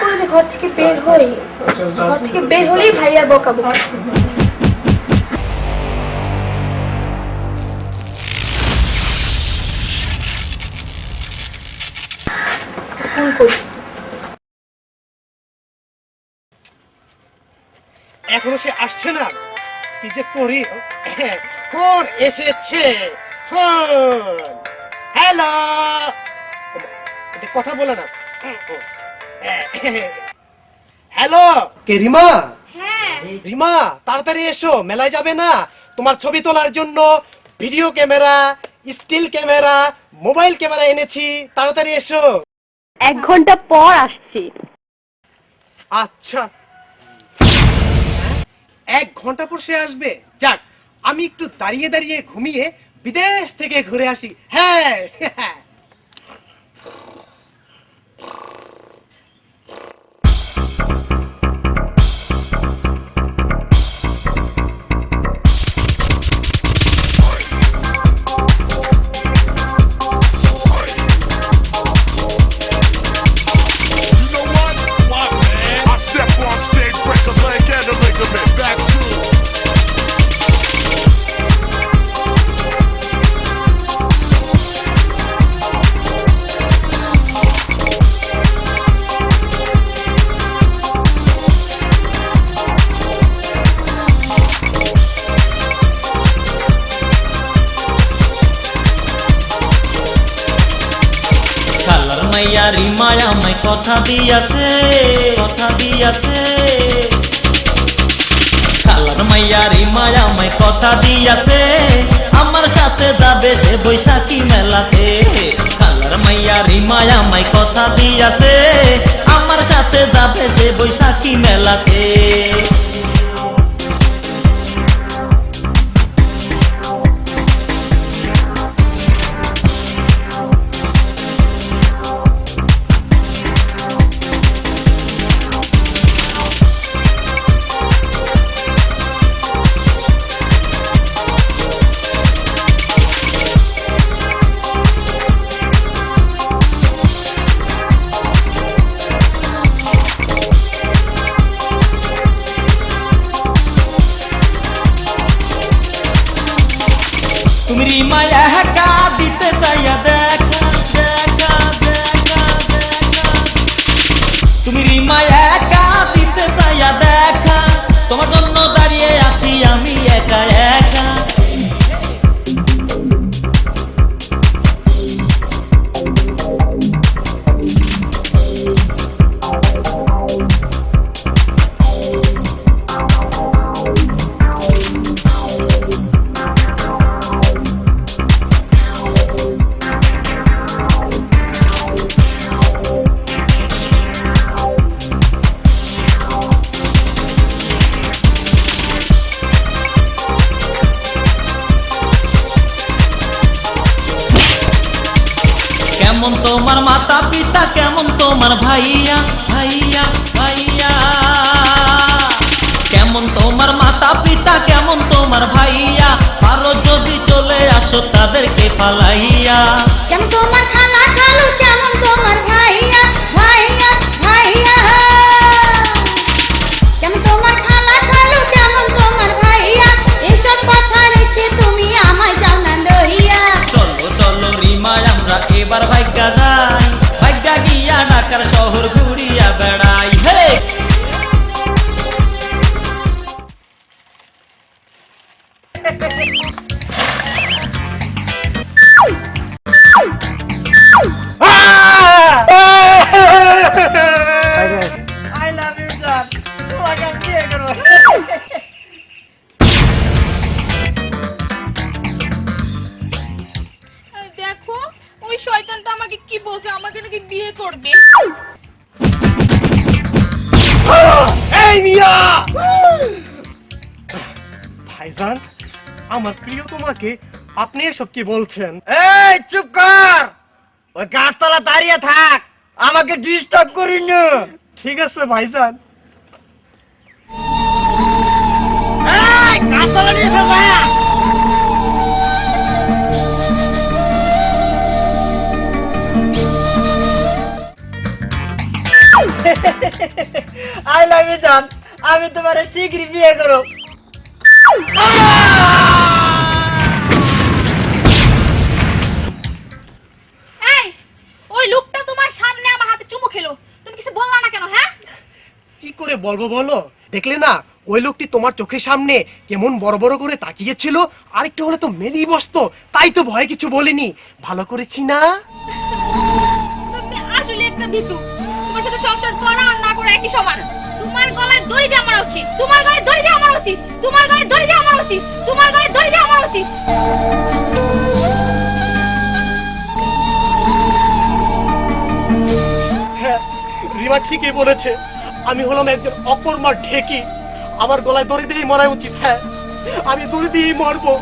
করে যে ঘর থেকে বের হই, ঘর থেকে বের হলেই ভাইয়ার বকাবো ফোন করি। এখনও সে আসছে না। কি যে করি? ফোন এসেছে, ফোন। হ্যালো। কথা বলে না। হ্যালো কে রিমা? হ্যাঁ। রিমা তাড়াতাড়ি এসো মেলায় যাবে না। তোমার ছবি তোলার জন্য video camera still camera mobile camera এনেছি। তাড়াতাড়ি এসো। এক ঘণ্টা পর আসছি। আচ্ছা। এক ঘণ্টা পর সে আসবে। যাক আমি একটু দাঁড়িয়ে দাঁড়িয়ে ঘুমিয়ে বিদেশ থেকে ঘুরে আসি। হ্যাঁ মাইয়া রিমায় আমায় কথা দিয়াছে কথা দিয়াছে। খালার মাইয়া রিমায় আমায় কথা দিয়াছে, আমার সাথে যাবে সে বৈশাখী মেলাতে। খালার মাইয়া রিমায় আমায় কথা দিয়াছে, আমার সাথে যাবে সে বৈশাখী মেলাতে। তুমি কেমন তোমার মাতা পিতা, কেমন তোমার ভাইয়া ভাইয়া ভাইয়া? কেমন তোমার মাতা পিতা, কেমন তোমার ভাইয়া? ভালো যদি চলে আসো তাদেরকে পালাইয়া। কি বলছে? আমাকে নাকি বিয়ে করবে। এই মিয়া! ভাইজান আমার প্রিয় তোমাকে আপনি এসব কি বলছেন? এই চুপ কর! ওই গাছতলা দাঁড়িয়ে থাক আমাকে ডিস্টার্ব করিস না। ঠিক আছে ভাইজান। এই গাছতলা নিয়ে আই লাভ ইউ জান আমি তোমার শীঘ্রই বিয়ে করো এই ওই লোকটা তোমার সামনে আমার হাতে চুমু খেলো। তুমি কিছু বললা না কেন হ্যাঁ? কি করে বলব বলো? দেখলে না ওই লোকটি তোমার চোখের সামনে কেমন বড় বড় করে তাকিয়েছিল আরেকটু হলে তো মেনেই বসতো তাই তো ভয় কিছু বলিনি। ভালো করেছি না? তুমি আসলে একটা ভিতু তোমার সাথে সংসার করা আর না করা একই সমান। তোমার গলায় দড়ি দিয়ে আমার উচিত। তোমার গলায় দড়ি দিয়ে আমার উচিত। তোমার গলায় দড়ি দিয়ে আমার উচিত। তোমার গলায় দড়ি দিয়ে আমার উচিত। হ্যাঁ রিমা ঠিকই বলেছে। আমি হলাম একজন অকর্মার ঢেকি। আমার গলায় দড়ি দিয়েই মরা উচিত হ্যাঁ। আমি দড়ি দিয়েই মরবো।